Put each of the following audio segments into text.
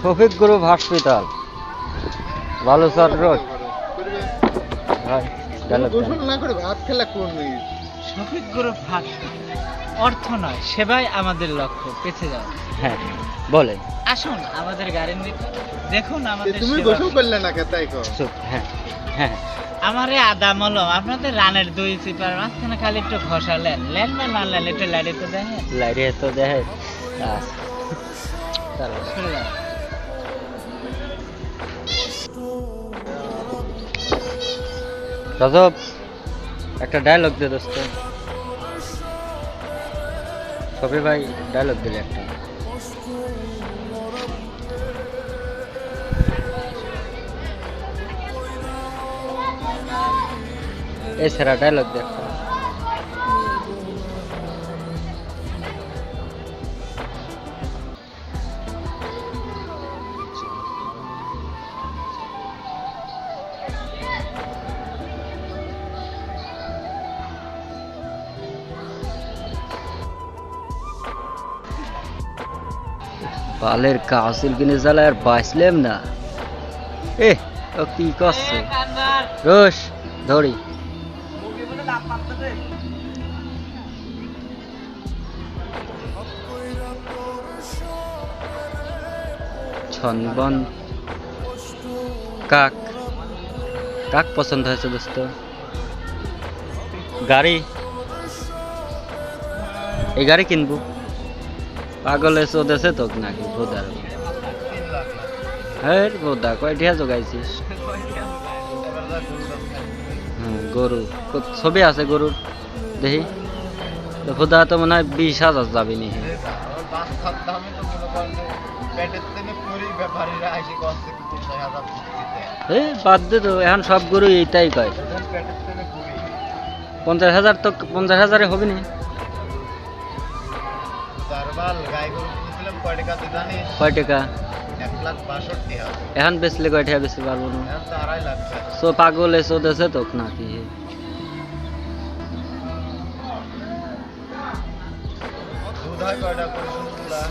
Shafiq group hospital Baluchar road Shafiq group হাট অর্থ নয় সেবাই আমাদের লক্ষ্য পেছে যাও। হ্যাঁ বলেন। আসুন আমাদের গাড়ির ভিতর। দেখুন আমাদের তুমি গোসল করলে না কে তাই কো হ্যাঁ হ্যাঁ। আমারে আদা মলম আপনাদের রানের দুই চিপার মাঝখানে খালি একটু ঘষালেন। লেন না না লেন একটু লাড়ি তো দেখেন। লাইরে তো দেখে আচ্ছা। চলো সরে যাও। রজব একটা ডায়লগ দে দোস্ত সফি ভাই ডায়লগ দিলে একটা এই সেরা ডায়লগ দে একটা বালের কাউসিল কিনে জ্বালায় আর বাঁচলাম না। এ ও কি করছে? রোশ ধরি। ছনবন। কাক। কাক পছন্দ হয়েছে দোস্ত? গাড়ি। এই গাড়ি কিনবো। পাগল দেশে তোক নাকি বোধার হ্যাঁ বোধা কয়টিয়া জোগাইছিস। গরু ছবি আছে গরুর দেখি। খোদা তো মনে হয় বিশ হাজার যাবে নি বাদ দে তো, এখন সব গরু এইটাই কয়। পঞ্চাশ হাজার তো পঞ্চাশ হাজারে হবে না কয় টাকা এখন বেচলে কয় টাকা বেশি পারব না? তো সো পাগল এসো দেশে তোক নাকি?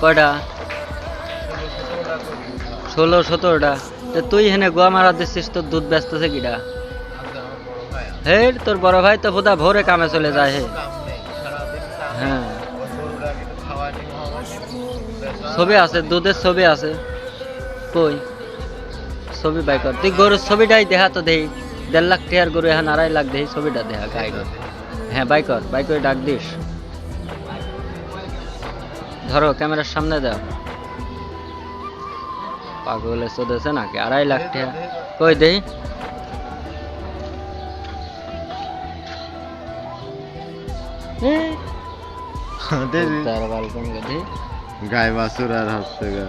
কয়টা ষোলো সতেরোটা। তো তুই হেনে গোয়া মারা দিচ্ছিস তোর দুধ কিটা ভাই আছে। হে তোর বড় ভাই তো খোদা ভোরে কামে চলে যায় হে। হ্যাঁ। ছবি আছে, দুধের ছবি আছে। কই? ছবি বাই কর। তুই গরুর ছবিটাই দেখা তো দেই। দেড় লাখ টাকার গরু এখন আড়াই লাখ দেই, ছবিটা দেখা, গাই হ্যাঁ বাই কর, বাই করে ডাক দিস। ধরো, ক্যামেরার সামনে দাও। পাগলে চোদেছে নাকি? আড়াই লাখ টাকা কই দেই? তার বালকনি দেই গাই বাছুর আর হচ্ছে গা।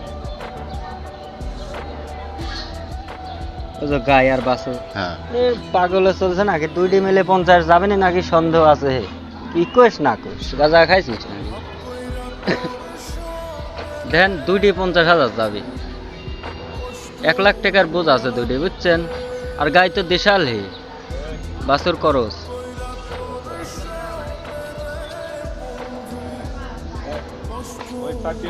গাই আর বাসু হ্যাঁ। পাগলে চলছে নাকি? দুইটি মিলে পঞ্চাশ যাবে না নাকি? সন্দেহ আছে হে। কি কইস না কইস? গাজা খাইছিস নাকি? দেন দুইটি পঞ্চাশ হাজার যাবে। এক লাখ টাকার বোঝ আছে দুইটি বুঝছেন? আর গাই তো দেশাল হে। Hoy está aquí